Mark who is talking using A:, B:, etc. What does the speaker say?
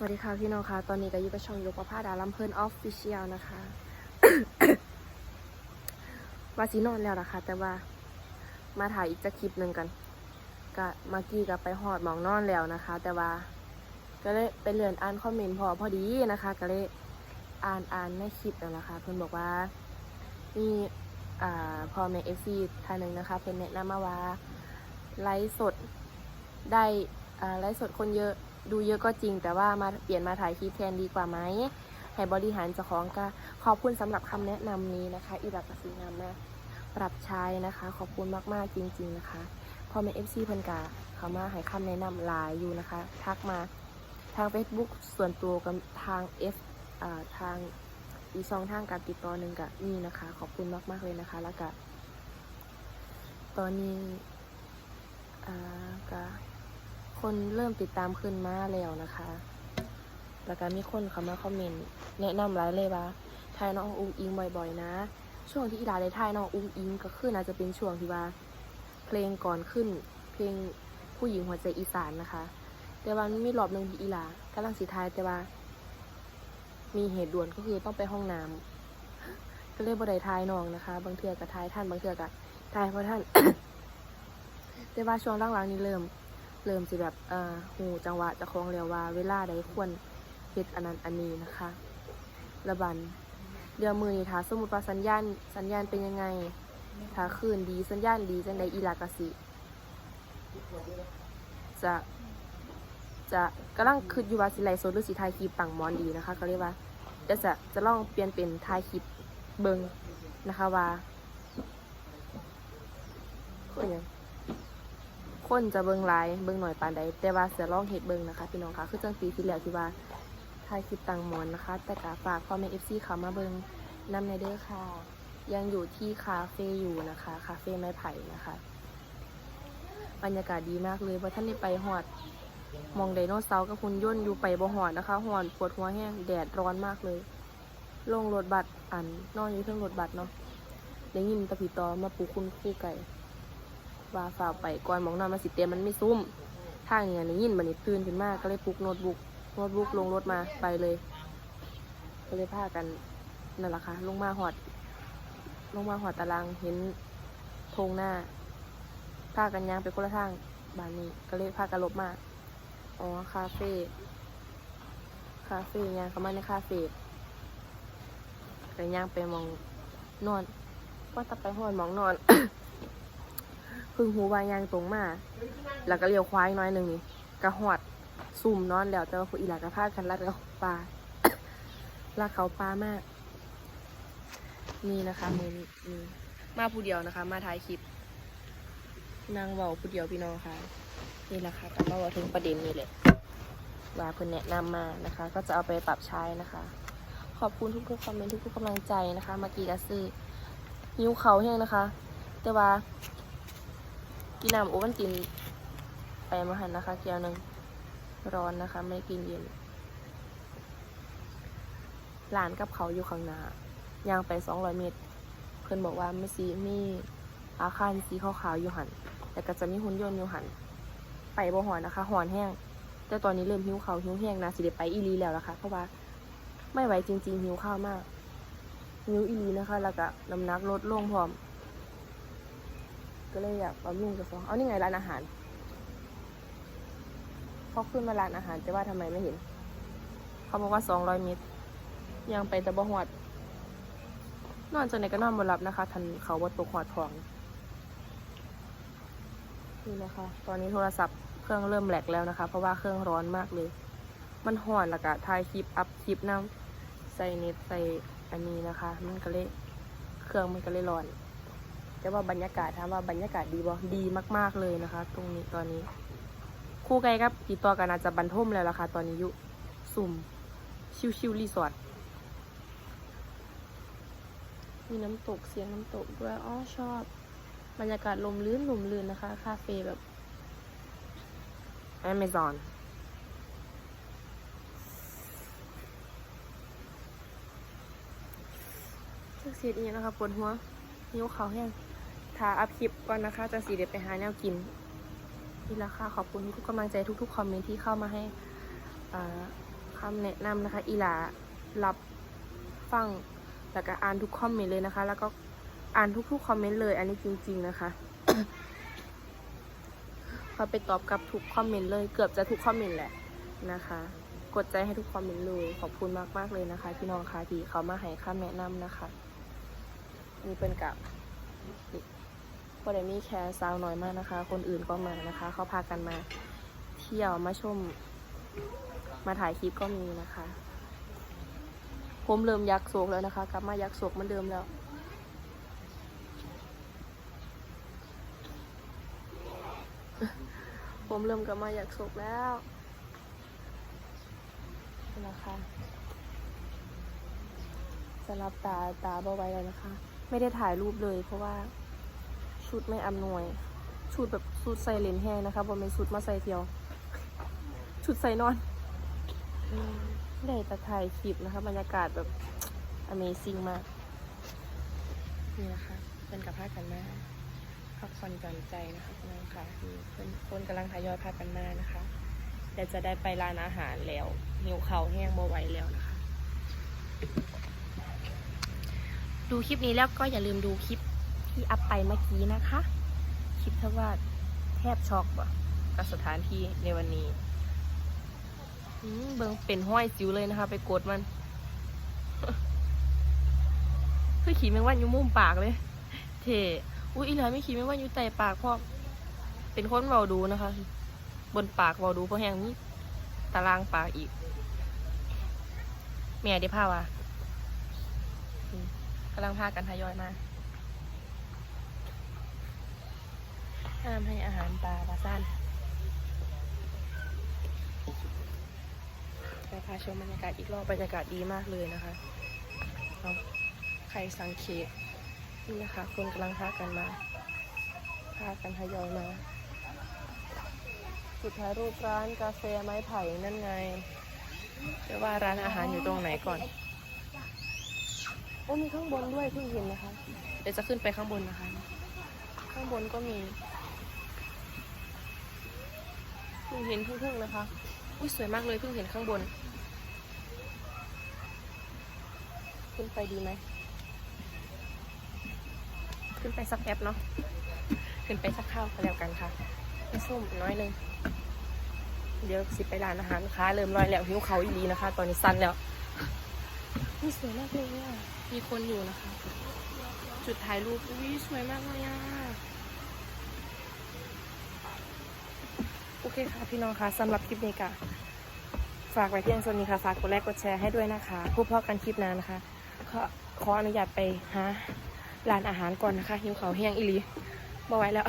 A: สวัสดีค่ะพี่น้องค่ะ ตอนนี้ก็อยู่กับช่องยกประภาดาลำเพลินออฟฟิเชียลนะคะว่าสีนอนแล้วนะคะ แต่ว่ามาถ่ายอีกจะคลิปหนึ่งกันก็เมื่อกี้ก็ไปหอดหมองนอนแล้วนะคะ แต่ว่าก็เลยไปเลื่อนอ่านคอมเมนต์พอพอดีนะคะ ก็เลยอ่านอ่านในคลิปนั่นะคะ เพื่อนบอกว่ามีอ่าพอแม่เอฟซีท่านหนึ่งนะคะ เพื่อนแนะนำมาว่าไลฟ์สดได้อ่าไลฟ์สดคนเยอะ ดูเยอะก็จริง แต่ว่ามาเปลี่ยนมาถ่ายคลิปแทนดีกว่าไหมให้บริหารเจ้าของก็ขอบคุณสำหรับคำแนะนำนี้นะคะ อีดักกสีนำมาปรับใช้นะคะ ขอบคุณมากๆจริง ๆ นะคะพอแม่เอฟซีเพิ่นกาเขามาให้คำแนะนำหลายอยู่นะคะ ทักมาทาง Facebook ส่วนตัวกับทาง F อ่าทางอีซองทางการติดต่อหนึ่งกับนี่นะคะ ขอบคุณมากๆเลยนะคะ แล้วก็ตอนนี้อ่าก็ คนเริ่มติดตามขึ้นมาแล้วนะคะ แล้วก็มีคนเข้ามาคอมเมนต์แนะนำหลายเลยว่าทายน้องอุ้งอิงบ่อยๆ นะ ช่วงที่อีหลาได้ทายน้องอุ้งอิงก็คือน่าจจะเป็นช่วงที่ว่า เพลงก่อนขึ้น เพลงผู้หญิงหัวใจอีสานนะคะ แต่ว่ามันมีรอบหนึ่งที่อีลากำลังสีทายแต่ว่า มีเหตุด่วนก็คือต้องไปห้องน้ำก็เลยบ่ได้ทายน้องนะคะ บางเทือก็ทายท่านบางเทือก็ทายเพราะท่าน แต่ว่าช่วงหลังๆนี้เริ่ม เริ่มสิแบบเอ่อหูจังหวะจะคล้องแล้วว่า เวลาใดควรเฮ็ดอันนั้นอันนี้นะคะระบันเดือนมือนี่ถ้าสมมติว่าสัญญาณสัญญาณเป็นยังไงถ้าคืนดีสัญญาณดีจังใดอีลากะสิจะจะกำลังคิดอยู่ว่าสิไลฟ์สดหรือสิถ่ายคลิปปังมอนดีนะคะก็เรียกว่าจะจะจะลองเปลี่ยนเป็นถ่ายคลิปเบิงนะคะว่าคนหยัง คนจะเบิงหลายเบิงหน่อยปานใดแต่ว่าจะลองเฮ็ดเบิงนะคะ พี่น้องคะคือจังปีที่แล้วที่ว่าถ่ายคลิปตังมอนนะคะ แต่กาฝากพ่อแม่เอฟซีเขามาเบิงนำในเด้อค่ะ ยังอยู่ที่คาเฟ่อยู่นะคะคาเฟ่ไม้ไผ่นะคะบรรยากาศดีมากเลยว่าท่านได้ไปหอดมองไดโนเสาร์กับคุณย่นอยู่ไปบ่หอดนะคะหอนปวดหัวแห้งแดดร้อนมากเลย ลงรถบัสอันนอนอยู่เครื่องรถบัสเนาะได้ยินตะผีตอมาปูคุณคู่ไก่ ว่าฝ่าไปก่อนหมองนอนมาสิเตียมมันไม่ซุ่มทางเนี่ยได้ยินบันนี้ตื่นขึ้นมากก็เลยปลุกโน้ตบุ๊กโน้ตบุ๊กลงรถมาไปเลย ก็เลยพากันนั่นแหละค่ะลงมาหอด ลงมาหอดตารางเห็นธงหน้าพากันย่างไปคนละทางบ้านนี้ก็เลยพากันลบมาอ๋อคาเฟ่คาเฟ่ย่างเข้ามาในคาเฟ่ก็ย่างไปมองนอนว่าจะไปหอนมองนอน พึ่งหูวายางตรงมา แล้วก็เลี้ยวควายน้อยหนึ่งนี่กระหอดซุ่มนอนแล้วแต่ว่าผู้อีหลากระพากันลัดเขาปลาลัดเขาปลามาก นี่นะคะมือนี้นี่มาผู้เดียวนะคะ มาถ่ายคลิป นางเบาผู้เดียวพี่น้องค่ะ นี่แหละค่ะก็มาว่าถึงประเด็นนี้เลยว่าเพื่อนแนะนำมานะคะ ก็จะเอาไปปรับใช้นะคะ ขอบคุณทุกๆคอมเมนต์ทุกๆกำลังใจนะคะเมื่อกี้ก็ซื้อหิวเขาแห้งนะคะ แต่ว่า กินน้ำโอวันตินไปมาหันนะคะเกียวหนึ่งร้อนนะคะ ไม่กินเย็นหลานกับเขาอยู่ข้างหน้ายางไปสองร้อยเมตร เพื่อนบอกว่าไม่ซีมีอาคารสีขาวๆอยู่หัน แต่ก็จะมีหุ่นยนต์อยู่หัน ไปบ่หอนนะคะหอนแห้ง แต่ตอนนี้เริ่มหิวข้าวหิวแห้งนะสิเดไปอีหลีแล้วนะคะ เพราะว่าไม่ไหวจริงๆหิวข้าวมากหิวอีหลีนะคะ แล้วก็น้ำหนักลดลงพร้อม ก็เลยอยากบำรุงเจะฟ้องเอานี่ไงร้านอาหารเขาขึ้นมาร้านอาหาร แต่ว่าทำไมไม่เห็น เขาบอกว่าสองร้อยเมตร ยังไปแต่บ่หอดนอนจนไหนก็นอนบ่หลับนะคะ ทันเขาบ่ตกหอดทองนี่นะคะ ตอนนี้โทรศัพท์เครื่องเริ่มแหลกแล้วนะคะ เพราะว่าเครื่องร้อนมากเลย มันห่อนแล้วก็ถ่ายคลิปอัพคลิปน้ำใส่เน็ตใส่อันนี้นะคะ มันก็เลยเครื่องมันก็เลยร้อน แต่ว่าบรรยากาศถามว่าบรรยากาศดีบ่ดีมากๆเลยนะคะ ตรงนี้ตอนนี้ คู่ไกลครับติดต่อกันอาจจะบรรทมแล้วล่ะค่ะตอนนี้อยู่สุ่มชิวๆรีสอร์ทมีน้ำตกเสียงน้ำตกด้วยอ๋อชอบ บรรยากาศลมลื่นลมลื่นนะคะ คาเฟ่แบบ Amazon เลือกสีนี้นะคะปวดหัวนิ้วเขาแห้ง ทาอัพคลิปก่อนนะคะจะสีเด็ดไปหาแนวกินนี่ละค่ะขอบคุณทุกกำลังใจทุกๆคอมเมนต์ที่เข้ามาให้อ่าคำแนะนำนะคะ อีหลารับฟังแล้วก็อ่านทุกคอมเมนต์เลยนะคะ แล้วก็อ่านทุกๆคอมเมนต์เลย อันนี้จริง ๆนะคะเขาไปตอบกับทุกคอมเมนต์เลย เกือบจะทุกคอมเมนต์แหละนะคะ กดใจให้ทุกคอมเมนต์เลยขอบคุณมากๆเลยนะคะ พี่น้องคะที่เขามาให้คำแนะนำนะคะนี่เป็นกับ นี่พอได้มีแค่สาวน้อยมากนะคะ คนอื่นก็มานะคะ เขาพากันมาเที่ยวมาชม มาถ่ายคลิปก็มีนะคะ ผมเริ่มยักโศกแล้วนะคะ กลับมายักโศกเหมือนเดิมแล้วผมเริ่มกลับมาอยากโศกแล้วนี่นะคะสลับตาตาเบาไว้แล้วนะคะ ไม่ได้ถ่ายรูปเลยเพราะว่า ชุดไม่อำนวย ชุดแบบชุดใส่เลนส์แห้งนะคะบนเป็นชุดมาใส่เที่ยว ชุดใส่นอนได้แต่ถ่ายคลิปนะคะบรรยากาศแบบ Amazing มาก นี่นะคะเป็นกับผ้ากันมาพักผ่อนหย่อนใจนะคะพี่น้องค่ะมีเพื่อนคนกำลังทยอยพากันมานะคะเดี๋ยวจะได้ไปร้านอาหารแล้วหิวเขาวแห้งบ่ไหวแล้วนะคะ ดูคลิปนี้แล้วก็อย่าลืมดูคลิป ที่อัพไปเมื่อกี้นะคะคลิปที่ว่าแทบช็อกว่ะกับสถานที่ในวันนี้อืมเบิ่งเป็นห้อยจิ๋วเลยนะคะ ไปกดมันคือขี่แมงวันอยู่มุมปากเลย เท่อุ้ยอีหลาไม่ขี่แมงวันอยู่แต่ปากเพราะเป็นคนเบาดูนะคะ บนปากเบาดูเพราะแห้งนี้ตารางปากอีกแม่ได้พาว่ะอืมกำลังพากันทยอยมา ห้ามให้อาหารปลาปลาสั้นไปพาชมบรรยากาศอีกรอบบรรยากาศดีมากเลยนะคะเอาใครสังเกตนี่นะคะคนกำลังพากันมาพากันทยอยมาสุดท้ายรูปร้านกาแฟไม้ไผ่นั่นไงเดี๋ยวว่าร้านอาหารอยู่ตรงไหนก่อนโอ้มีข้างบนด้วยเพิ่งเห็นนะคะ เดี๋ยวจะขึ้นไปข้างบนนะคะ ข้างบนก็มี เพิ่งเห็นเพิ่งๆนะคะอุ้ยสวยมากเลยเพิ่งเห็นข้างบน ขึ้นไปดีไหม ขึ้นไปสักแอปเนาะ ขึ้นไปสักข้าวก็แล้วกันค่ะไปส้มน้อยหนึงเดี๋ยวสิไปร้านอาหารค้าเริ่มร้อยแล้วหิวเขาอีดีนะคะ ตอนนี้สั้นแล้วนี่สวยมากเลยอะมีคนอยู่นะคะ จุดถ่ายรูปอุ้ยสวยมากเลยอะ โอ เคค่ะพี่น้องคะสำหรับคลิปนี้ก็ฝากไว้เพียงส่วนนี้ค่ะ ฝากกดไลค์กดแชร์ให้ด้วยนะคะผู้พอกันคลิปนั้นนะคะ ขอขออนุญาตไปหาร้านอาหารก่อนนะคะหิวเขาวแห้งอีหลีบ่ไว้แล้ว